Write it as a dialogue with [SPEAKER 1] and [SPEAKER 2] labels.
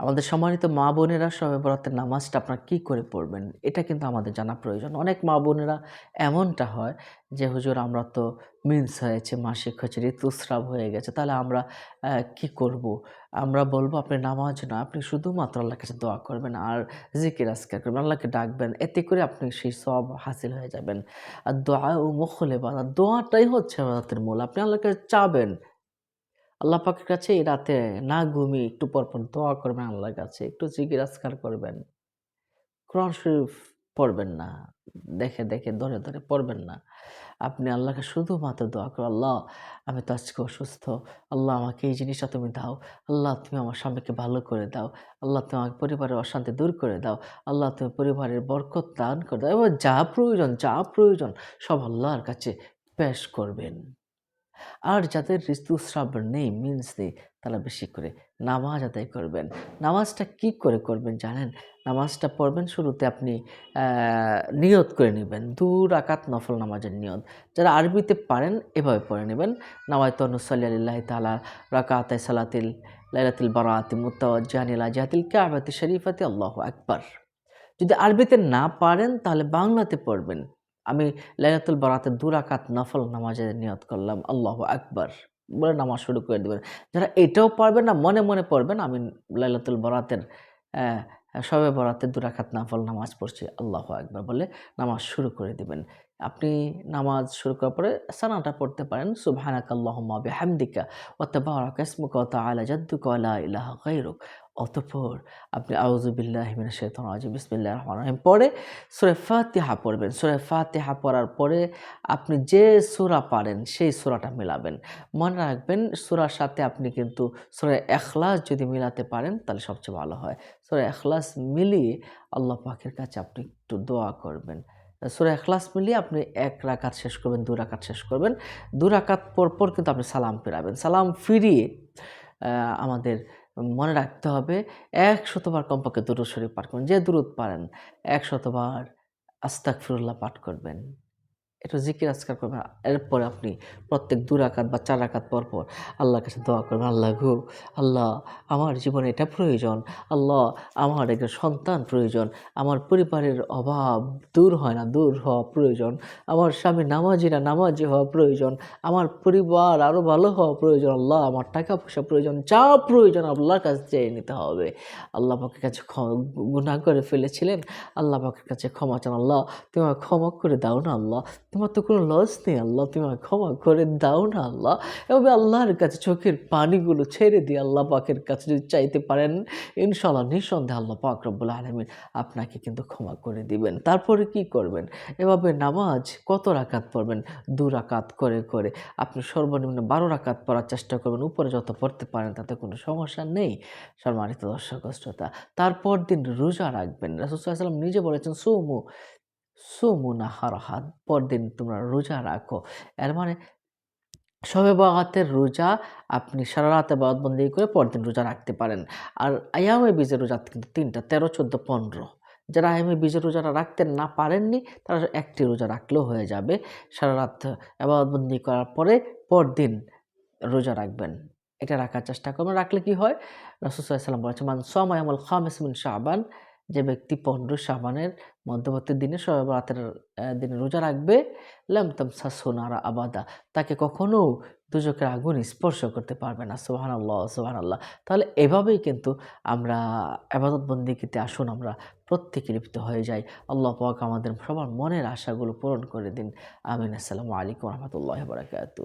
[SPEAKER 1] আমাদের সম্মানিত মা বোনেরা সবে বরাতের নামাজটা আপনারা কী করে পড়বেন? এটা কিন্তু আমাদের জানা প্রয়োজন। অনেক মা বোনেরা এমনটা হয় যে, হুজুর, আমরা তো মিন্স হয়েছে, মাসিক হয়েছে, ঋতুস্রাব হয়ে গেছে, তাহলে আমরা কি করব? আমরা বলব, আপনি নামাজ না আপনি শুধুমাত্র আল্লাহর কাছে দোয়া করবেন আর জিকির আজকার করবেন, আল্লাহকে ডাকবেন, এতে করে আপনি সেই সব হাসিল হয়ে যাবেন। আর দোয়া ও মুখলে বা দোয়াটাই হচ্ছে আমাদের মূল। আপনি আল্লাহকে চাবেন আল্লাহ পাকের কাছে এই রাতে না ঘুমিয়ে একটু পর পর দোয়া করবেন, আল্লাহর কাছে একটু জিকির আজকার করবেন। কোরআন শরীফ পড়বেন না, দেখে দেখে ধরে ধরে পড়বেন না। আপনি আল্লাহকে শুধুমাত্র দোয়া করো আল্লাহ আমি তো আজকে অসুস্থ, আল্লাহ আমাকে এই জিনিসটা তুমি দাও, আল্লাহ তুমি আমার স্বামীকে ভালো করে দাও, আল্লাহ তুমি আমার পরিবারের অশান্তি দূর করে দাও, আল্লাহ তুমি পরিবারের বরকত দান করে দাও, এবার যা প্রয়োজন যা প্রয়োজন সব আল্লাহর কাছে পেশ করবেন। আর যাদের ঋতুস্রাব নেই মিন্স নেই তারা বেশি করে নামাজ আদায় করবেন। নামাজটা কি করে করবেন জানেন? নামাজটা পড়বেন শুরুতে আপনি নিয়ত করে নেবেন। দু রাকাত নফল নামাজের নিয়ত। যারা আরবিতে পারেন এভাবে পড়ে নেবেন। নামায় তনুসল্লি আল্লাহ তালা রাকাত সালাতিল, লাইলাতিল বারাতি মুতাওয়াজ্জাহানিল জাহাতিল কাবাতি শরীফাতি, আল্লাহ আকবার। যদি আরবিতে না পারেন তাহলে বাংলাতে পড়বেন। আমি লাইলাতুল বারাতের দু রাকাত নফল নামাজের নিয়ত করলাম, আল্লাহ আকবার। বলে নামাজ শুরু করে দেবেন। যারা এটাও পারবেন না, মনে মনে পড়বেন, আমি লাইলাতুল বরাতের সবে বরাতের দু রাকাত নফল নামাজ পড়ছি, আল্লাহ আকবার বলে নামাজ শুরু করে দিবেন। আপনি নামাজ শুরু করার পরে সানাটা পড়তে পারেন সুবহানাক আল্লাহুম্মা বিহামদিকা ওয়া তাবারাকা ইসমুকা ওয়া তাআলা জাদ্দুকা ওয়া লা ইলাহা গায়রুক। অতঃপর আপনি শাইতানির রাজিম বিসমিল্লাহির রহমানির রহিম পড়ে সূরা ফাতিহা পড়বেন। সূরা ফাতিহা পড়ার পরে আপনি যে সূরা পারেন সেই সূরাটা মিলাবেন। মনে রাখবেন সুরার সাথে আপনি কিন্তু সূরা এখলাস যদি মিলাতে পারেন তাহলে সবচেয়ে ভালো হয়। সূরা এখলাস মিলিয়ে আল্লাহ পাকের কাছে আপনি একটু দোয়া করবেন। সূরা এখলাস মিলিয়ে আপনি এক রাকাত শেষ করবেন দু রাকাত শেষ করবেন। দু রাকাত পর পর কিন্তু আপনি সালাম ফিরাবেন। সালাম ফিরিয়ে আহ, মনে রাখতে হবে এক শতবার কমপক্ষে দূরস্বরী পাঠ করবেন যে দূরত পারেন এক শতবার আস্তাক ফিরুল্লাহ পাঠ করবেন। একটু জিকির আজকার করবেন এরপরে আপনি প্রত্যেক দু রাকাত বা চার রাকাত পর পর আল্লাহর কাছে দোয়া করবেন, আল্লাহ গো, আল্লাহ, আমার জীবনে এটা প্রয়োজন। আল্লাহ, আমার একটা সন্তান প্রয়োজন। আমার পরিবারের অভাব দূর হয় না, দূর হওয়া প্রয়োজন। আমার স্বামী নামাজি না, নামাজি হওয়া প্রয়োজন। আমার পরিবার আরও ভালো হওয়া প্রয়োজন। আল্লাহ, আমার টাকা পয়সা প্রয়োজন। যা প্রয়োজন আল্লাহর কাছে চেয়ে নিতে হবে। আল্লাহ পাকের কাছে গুণা করে ফেলেছিলেন। আল্লাহ পাকের কাছে ক্ষমা চান। আল্লাহ, তুমি ক্ষমা করে দাও না, আল্লাহ। তোমার তো কোনো লস নেই, আল্লাহ, তুমি ক্ষমা করে দাও না, আল্লাহ। এভাবে আল্লাহর কাছে চোখের পানিগুলো ছেড়ে দিয়ে আল্লাহ পাকের কাছে যদি চাইতে পারেন ইনশাল্লাহ নিঃসন্দেহে আল্লাহ পাক রব্বুল আলমিন আপনাকে কিন্তু ক্ষমা করে দিবেন। তারপরে কি করবেন? এভাবে নামাজ কত রাকাত পড়বেন? দু রাকাত করে করে। আপনি সর্বনিম্ন বারো রাকাত পড়ার চেষ্টা করবেন, উপরে যত পড়তে পারেন, তাতে কোনো সমস্যা নেই। সম্মানিত দর্শক তারপর দিন রোজা রাখবেন। রাসুসাল্লাম নিজে বলেছেন, সৌমু। সৌমু না হারহাত পরদিন তোমরা রোজা রাখো। এর মানে শবে বাগাতের রোজা আপনি সারা রাতে বাদবন্দি করে পরদিন রোজা রাখতে পারেন। আর আয়ামে বীজের রোজা কিন্তু তিনটা, তেরো, চোদ্দ, পনেরো। যারা আয়ামে বীজের রোজাটা রাখতে না পারেননি, তারা একটি রোজা রাখলেও হয়ে যাবে। সারা রাত আবাদবন্দি করার পরে পরদিন রোজা রাখবেন। এটা রাখার চেষ্টা করবেন। রাখলে কি হয়? রাসুসাল্লাম বলেছে মান সমায়ামুল খামেস মিন শাহবান যে ব্যক্তি পনেরো সাবানের মধ্যবর্তী দিনে রাতের দিনে রোজা রাখবে, লাম তামসা সোনারা আবাদা। তাকে কখনো দুজকের আগুন স্পর্শ করতে পারবে না সোহান আল্লাহ সোহান আল্লাহ তাহলে এভাবেই কিন্তু আমরা আবাদত বন্দিকিতে আসুন, আমরা প্রত্যেকে লিপ্ত হয়ে যাই। আল্লাহ পাক আমাদের সবার মনের আশাগুলো পূরণ করে দিন। আমিন। আসসালামু আলাইকুম রহমতুল্লাহ বারাকাতু